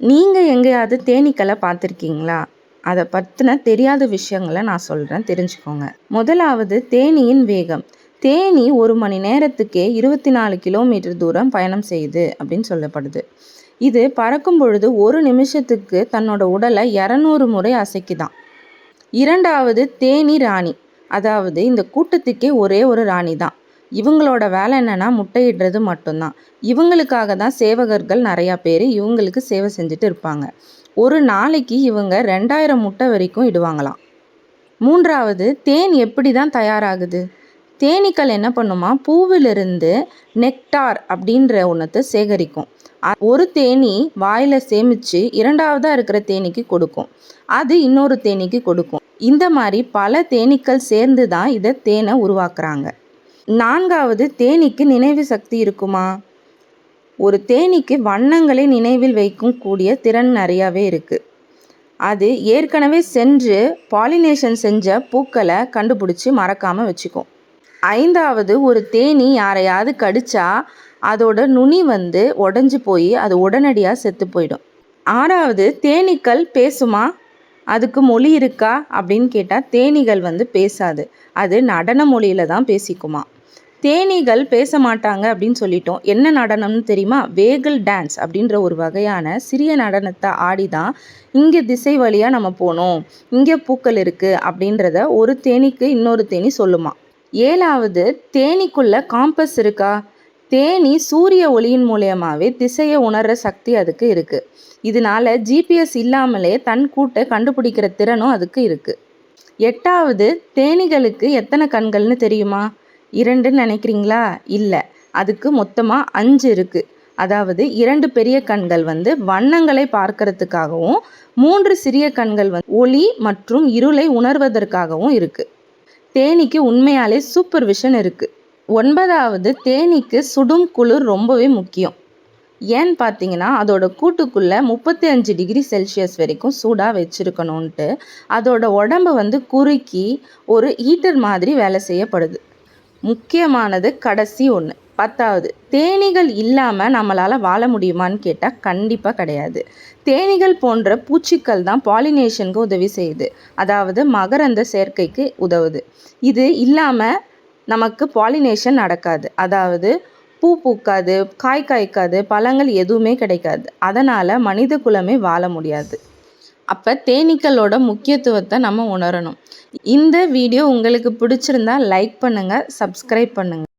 நீங்கள் எங்கேயாவது தேனீக்களை பார்த்துருக்கீங்களா? அதை பற்றின தெரியாத விஷயங்களை நான் சொல்கிறேன் தெரிஞ்சுக்கோங்க. முதலாவது தேனியின் வேகம். தேனி ஒரு மணி நேரத்துக்கே இருபத்தி நாலு கிலோமீட்டர் தூரம் பயணம் செய்யுது அப்படின்னு சொல்லப்படுது. இது பறக்கும் பொழுது ஒரு நிமிஷத்துக்கு தன்னோட உடலை இரநூறு முறை அசைக்குதான். இரண்டாவது தேனி ராணி. அதாவது இந்த கூட்டத்துக்கே ஒரே ஒரு ராணி தான் இவங்களோட வேலை என்னென்னா முட்டையிடுறது மட்டும்தான். இவங்களுக்காக தான் சேவகர்கள் நிறையா பேர் இவங்களுக்கு சேவை செஞ்சுட்டு இருப்பாங்க. ஒரு நாளைக்கு இவங்க ரெண்டாயிரம் முட்டை வரைக்கும் இடுவாங்களாம். மூன்றாவது தேன் எப்படி தான் தயாராகுது? தேனீக்கள் என்ன பண்ணுமா? பூவிலிருந்து நெக்டார் அப்படின்ற ஒன்றத்தை சேகரிக்கும். ஒரு தேனி வாயில் சேமித்து இரண்டாவதாக இருக்கிற தேனீக்கு கொடுக்கும். அது இன்னொரு தேனீக்கு கொடுக்கும். இந்த மாதிரி பல தேனீக்கள் சேர்ந்து தான் இதை தேனை உருவாக்குறாங்க. நான்காவது தேனீக்கு நினைவு சக்தி இருக்குமா? ஒரு தேனீக்கு வண்ணங்களை நினைவில் வைக்கும் கூடிய திறன் நிறையாவே இருக்குது அது ஏற்கனவே சென்று பாலினேஷன் செஞ்ச பூக்களை கண்டுபிடிச்சி மறக்காமல் வச்சுக்கும். ஐந்தாவது ஒரு தேனி யாரையாவது கடிச்சா அதோட நுனி வந்து உடஞ்சி போய் அது உடனடியாக செத்து போயிடும். ஆறாவது தேனீக்கள் பேசுமா? அதுக்கு மொழி இருக்கா? அப்படின்னு கேட்டால் தேனீகள் வந்து பேசாது. அது நடன மொழியில் தான் பேசிக்குமா? தேனீகள் பேச மாட்டாங்க அப்படின்னு சொல்லிட்டோம். என்ன நடனம்னு தெரியுமா? வேகல் டான்ஸ் அப்படின்ற ஒரு வகையான சிறிய நடனத்தை ஆடி தான் இங்கே திசை வழியாக நம்ம போகணும் இங்கே பூக்கள் இருக்குது அப்படின்றத ஒரு தேனிக்கு இன்னொரு தேனி சொல்லுமா. ஏழாவது தேனிக்குள்ள காம்பஸ் இருக்கா? தேனி சூரிய ஒளியின் மூலியமாகவே திசையை உணர்கிற சக்தி அதுக்கு இருக்குது இதனால ஜிபிஎஸ் இல்லாமலே தன் கூட்டை கண்டுபிடிக்கிற திறனும் அதுக்கு இருக்குது எட்டாவது தேனிகளுக்கு எத்தனை கண்கள்னு தெரியுமா? இரண்டுன்னு நினைக்கிறீங்களா? இல்லை. அதுக்கு மொத்தமாக அஞ்சு இருக்குது அதாவது இரண்டு பெரிய கண்கள் வந்து வண்ணங்களை பார்க்கறதுக்காகவும் மூன்று சிறிய கண்கள் வந்து ஒளி மற்றும் இருளை உணர்வதற்காகவும் இருக்குது தேனிக்கு உண்மையாலே சூப்பர் விஷன் இருக்குது ஒன்பதாவது தேனிக்கு சுடும் குளிர் ரொம்பவே முக்கியம். ஏன்னு பார்த்தீங்கன்னா அதோட கூட்டுக்குள்ளே முப்பத்தி அஞ்சு டிகிரி செல்சியஸ் வரைக்கும் சூடாக வச்சுருக்கணுன்ட்டு அதோட உடம்பை வந்து குறுக்கி ஒரு ஹீட்டர் மாதிரி வேலை செய்யப்படுது. முக்கியமானது கடைசி ஒன்று பத்தாவது தேனீகள் இல்லாமல் நம்மளால் வாழ முடியுமான்னு கேட்டால் கண்டிப்பாக கிடையாது. தேனீகள் போன்ற பூச்சிக்கள் தான் பாலினேஷனுக்கு உதவி செய்யுது. அதாவது மகரந்த சேர்க்கைக்கு உதவுது. இது இல்லாமல் நமக்கு பாலினேஷன் நடக்காது. அதாவது பூ பூக்காது காய் காய்க்காது பழங்கள் எதுவுமே கிடைக்காது. அதனால் மனித குலமே வாழ முடியாது. அப்போ தேனீக்களோட முக்கியத்துவத்தை நம்ம உணரணும். இந்த வீடியோ உங்களுக்கு பிடிச்சிருந்தா லைக் பண்ணுங்கள் சப்ஸ்கிரைப் பண்ணுங்கள்